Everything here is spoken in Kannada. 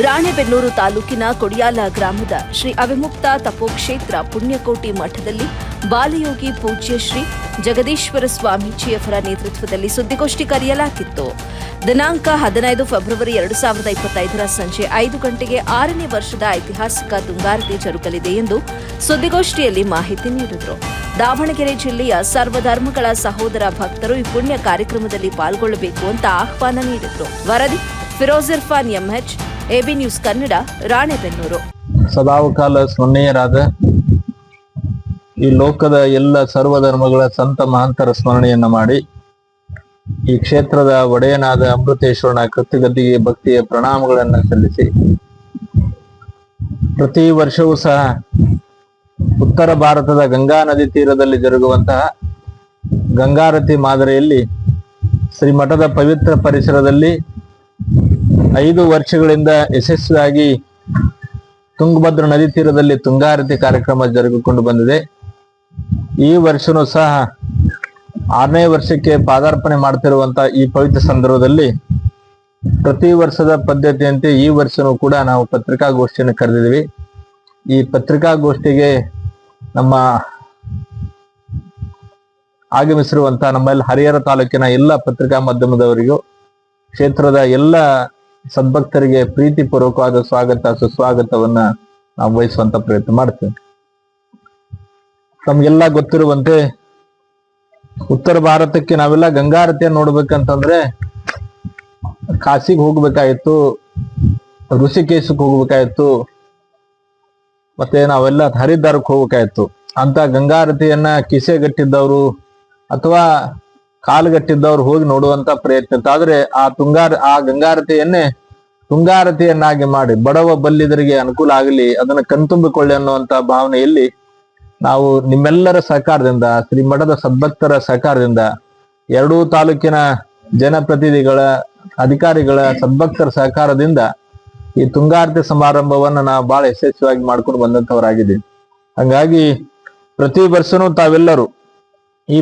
ರಾಣೆಬೆನ್ನೂರು ತಾಲೂಕಿನ ಕೊಡಿಯಾಲ ಗ್ರಾಮದ ಶ್ರೀ ಅವಿಮುಕ್ತ ತಪೋಕ್ಷೇತ್ರ ಪುಣ್ಯಕೋಟಿ ಮಠದಲ್ಲಿ ಬಾಲಯೋಗಿ ಪೂಜ್ಯ ಶ್ರೀ ಜಗದೀಶ್ವರ ಸ್ವಾಮೀಜಿಯವರ ನೇತೃತ್ವದಲ್ಲಿ ಸುದ್ದಿಗೋಷ್ಠಿ ಕರೆಯಲಾಗಿತ್ತು. ದಿನಾಂಕ ಹದಿನೈದು ಫೆಬ್ರವರಿ ಎರಡು ಸಾವಿರದ ಇಪ್ಪತ್ತೈದರ ಸಂಜೆ ಐದು ಗಂಟೆಗೆ ಆರನೇ ವರ್ಷದ ಐತಿಹಾಸಿಕ ತುಂಗಾರತಿ ಜರುಗಲಿದೆ ಎಂದು ಸುದ್ದಿಗೋಷ್ಠಿಯಲ್ಲಿ ಮಾಹಿತಿ ನೀಡಿದರು. ದಾವಣಗೆರೆ ಜಿಲ್ಲೆಯ ಸರ್ವಧರ್ಮಗಳ ಸಹೋದರ ಭಕ್ತರು ಈ ಪುಣ್ಯ ಕಾರ್ಯಕ್ರಮದಲ್ಲಿ ಪಾಲ್ಗೊಳ್ಳಬೇಕು ಅಂತ ಆಹ್ವಾನ ನೀಡಿದರು. ವರದಿ, Firoz Irfan MH AB news Kannada, Ranebennur. ಸದಾವಕಾಲ ಸ್ಮರಣೀಯರಾದ ಈ ಲೋಕದ ಎಲ್ಲ ಸರ್ವಧರ್ಮಗಳ ಸಂತ ಮಹಾಂತರ ಸ್ಮರಣೆಯನ್ನ ಮಾಡಿ, ಈ ಕ್ಷೇತ್ರದ ಒಡೆಯನಾದ ಅಮೃತೇಶ್ವರನ ಕೃತಿಗದ್ದಿಗೆ ಭಕ್ತಿಯ ಪ್ರಣಾಮಗಳನ್ನು ಸಲ್ಲಿಸಿ, ಪ್ರತಿ ವರ್ಷವೂ ಸಹ ಉತ್ತರ ಭಾರತದ ಗಂಗಾ ನದಿ ತೀರದಲ್ಲಿ ಜರುಗುವಂತಹ ಗಂಗಾರತಿ ಮಾದರಿಯಲ್ಲಿ ಶ್ರೀಮಠದ ಪವಿತ್ರ ಪರಿಸರದಲ್ಲಿ ಐದು ವರ್ಷಗಳಿಂದ ಯಶಸ್ವಿಯಾಗಿ ತುಂಗಭದ್ರ ನದಿ ತೀರದಲ್ಲಿ ತುಂಗಾರತಿ ಕಾರ್ಯಕ್ರಮ ಜರುಗಿಕೊಂಡು ಬಂದಿದೆ. ಈ ವರ್ಷನೂ ಸಹ ಆರನೇ ವರ್ಷಕ್ಕೆ ಪಾದಾರ್ಪಣೆ ಮಾಡ್ತಿರುವಂತಹ ಈ ಪವಿತ್ರ ಸಂದರ್ಭದಲ್ಲಿ ಪ್ರತಿ ವರ್ಷದ ಪದ್ಧತಿಯಂತೆ ಈ ವರ್ಷನೂ ಕೂಡ ನಾವು ಪತ್ರಿಕಾಗೋಷ್ಠಿಯನ್ನು ಕರೆದಿದ್ವಿ ಈ ಪತ್ರಿಕಾಗೋಷ್ಠಿಗೆ ನಮ್ಮ ಆಗಮಿಸಿರುವಂತಹ ನಮ್ಮಲ್ಲಿ ಹರಿಹರ ತಾಲೂಕಿನ ಎಲ್ಲ ಪತ್ರಿಕಾ ಮಾಧ್ಯಮದವರಿಗೂ, ಕ್ಷೇತ್ರದ ಎಲ್ಲ ಸದ್ಭಕ್ತರಿಗೆ ಪ್ರೀತಿ ಪೂರ್ವಕವಾದ ಸ್ವಾಗತ, ಸುಸ್ವಾಗತವನ್ನ ನಾವು ವಹಿಸುವಂತ ಪ್ರಯತ್ನ ಮಾಡ್ತೇವೆ. ನಮ್ಗೆಲ್ಲ ಗೊತ್ತಿರುವಂತೆ ಉತ್ತರ ಭಾರತಕ್ಕೆ ನಾವೆಲ್ಲ ಗಂಗಾರತಿಯ ನೋಡ್ಬೇಕಂತಂದ್ರೆ ಕಾಶಿಗೆ ಹೋಗ್ಬೇಕಾಯ್ತು ಋಷಿಕೇಶಕ್ಕೆ ಹೋಗ್ಬೇಕಾಯ್ತು, ಮತ್ತೆ ನಾವೆಲ್ಲ ಹರಿದ್ವಾರಕ್ಕೆ ಹೋಗ್ಬೇಕಾಯ್ತು. ಅಂತ ಗಂಗಾರತಿಯನ್ನ ಕಿಸೆಗಟ್ಟಿದ್ದವರು ಅಥವಾ ಕಾಲುಗಟ್ಟಿದ್ದವ್ರು ಹೋಗಿ ನೋಡುವಂತ ಪ್ರಯತ್ನ. ಆದ್ರೆ ಆ ತುಂಗಾರ, ಆ ಗಂಗಾರತಿಯನ್ನೇ ತುಂಗಾರತಿಯನ್ನಾಗಿ ಮಾಡಿ ಬಡವ ಬಲ್ಲಿದರಿಗೆ ಅನುಕೂಲ ಆಗಲಿ, ಅದನ್ನ ಕಣ್ತುಂಬಿಕೊಳ್ಳಿ ಅನ್ನುವಂತ ಭಾವನೆಯಲ್ಲಿ ನಾವು ನಿಮ್ಮೆಲ್ಲರ ಸಹಕಾರದಿಂದ ಶ್ರೀ ಮಠದ ಸದ್ಭಕ್ತರ ಸಹಕಾರದಿಂದ ಎರಡೂ ತಾಲೂಕಿನ ಜನಪ್ರತಿನಿಧಿಗಳ, ಅಧಿಕಾರಿಗಳ ಸದ್ಭಕ್ತರ ಸಹಕಾರದಿಂದ ಈ ತುಂಗಾರತಿ ಸಮಾರಂಭವನ್ನ ನಾವು ಬಹಳ ಯಶಸ್ವಿಯಾಗಿ ಮಾಡ್ಕೊಂಡು ಬಂದಂತವರಾಗಿದ್ದೀವಿ. ಹಂಗಾಗಿ ಪ್ರತಿ ವರ್ಷನೂ ತಾವೆಲ್ಲರೂ ಈ